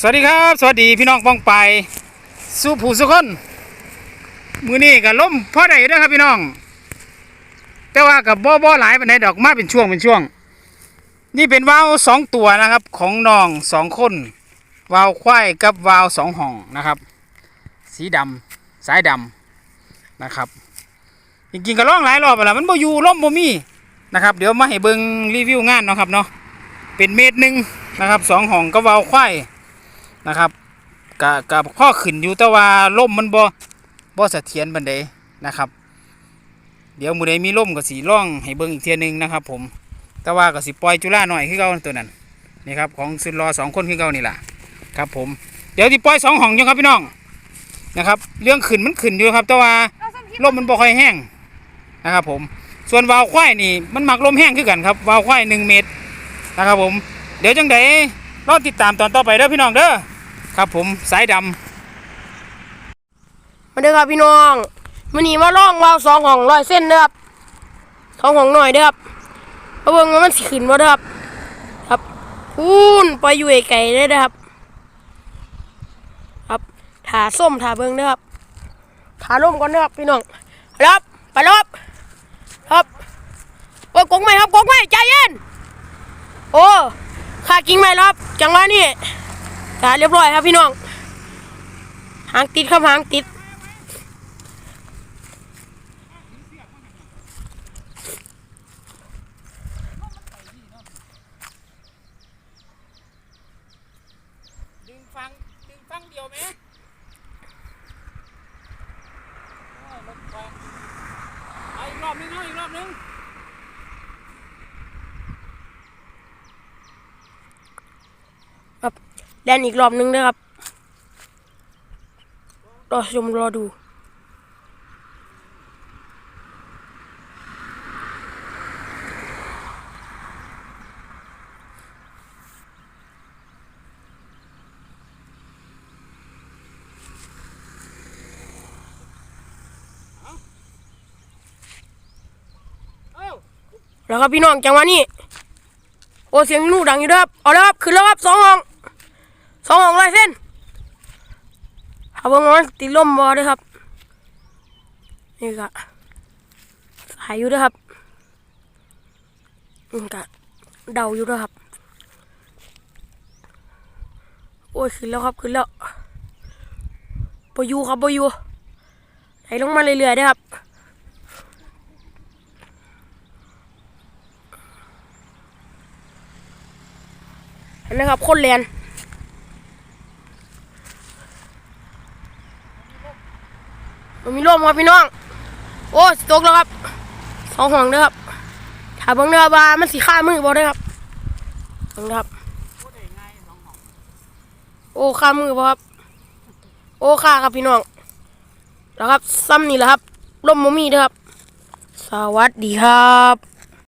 สวัสดีครับ สวัสดีพี่น้องป้องไปสู้ผู้สุคนมือนี้กับล่มพ่อใดด้อครับพี่น้อง แต่ว่ากับบ่บ่หลายปานใดดอกมาเป็นช่วงเป็นช่วง นี่เป็นวาวสองตัวนะครับ ของน้องสองคนวาวควายกับวาวสองห่องนะครับ สีดำสายดำนะครับจริงๆก็ร้องหลายรอบแล้วมันบ่อยู่ล่มบ่มีนะครับ เดี๋ยวมาให้เบิ่งรีวิวงานเนาะครับเนาะเป็นเมตรหนึ่งนะครับสองห่องก็วาวควาย นะครับกะกะข้อขึ้นอยู่แต่ว่าล่มมันบ่บ่เสถียรบันไดนะครับ เดี๋ยวมือใดมีล่มก็สีร่องให้เบิ่งอีกเทียหนึงนะครับ ผม แต่ว่าก็สิปล่อยจุฬาหน่อยคือเก่าตัวนั้นนี่ครับของสุดรอสองคนคือเก่านี่แหละครับ ผมเดี๋ยวที่ปล่อยสองห้องอยู่ครับพี่น้องนะครับ เรื่องขึ้นมันขึ้นอยู่ครับ แต่ว่าลมมันบ่ค่อยแห้งนะครับ ผมส่วนวาวควายนี่มันหมักลมแห้งคือกันครับวาวควายหนึ่งเมตรนะครับ ผม เดี๋ยวจังไดรอติดตามตอนต่อไปเด้อพี่น้องเด้อ ครับผมสายดำมาเด้อครับพี่น้องมันนีมาล่องวาวสองของร้อยเส้นเด้อครับสองของหน่อยเด้อครับเอาเบิ่งว่ามันสิขึ้นบ่เด้อครับครับพูนไปอยู่ไกลๆเลยเด้อครับ ครับถาส้มถาเบิ่งเด้อครับถาล่มก่อนเด้อครับพี่น้องไปแล้วครับไปรับครับโอ้กงไม่ครับกงไม่ใจเย็นโอ้ขากิ่งไม่รับจังหวะนี้ ถาเรียบร้อยครับพี่น้อง หางติดครับหางติด ดึงฟัง ดึงฟังเดียวไหมรถฟังเอาอีกรอบนึงเอาอีกรอบนึง แดนอีกรอบนึงด้วยครับรอชมรอดูแล้วครับพี่น้องจังหวะนี้ โอ้เสียงลูกดังอยู่ด้วยครับ เอาแล้วครับ ขึ้นแล้วครับสองห้อง สองห้องลายเส้นเอาบิ่งว่ามันติดลมบอด้วยครับ นี่ก็สายอยู่ด้วยครับนี่ก็เดาอยู่ด้วยครับ โอ้ยขึ้นแล้วครับขึ้นแล้วปอยู่ครับปอยู่ไหลลงมาเรื่อยๆด้วยครับเห็นไหมครับคนเรีย มันมีร่มครับพี่น้อง โอ้สตกแล้วครับสองห่วงเด้อครับถ้าเบิ่งเด้อว่ามันสีข้ามือบ่ได้ครับบังครับ โอ้ข้ามือบ่ครับ โอ้ข้าครับพี่น้อง แล้วครับซ้ำนี่แหละครับร่มมมีเด้อครับ สวัสดีครับ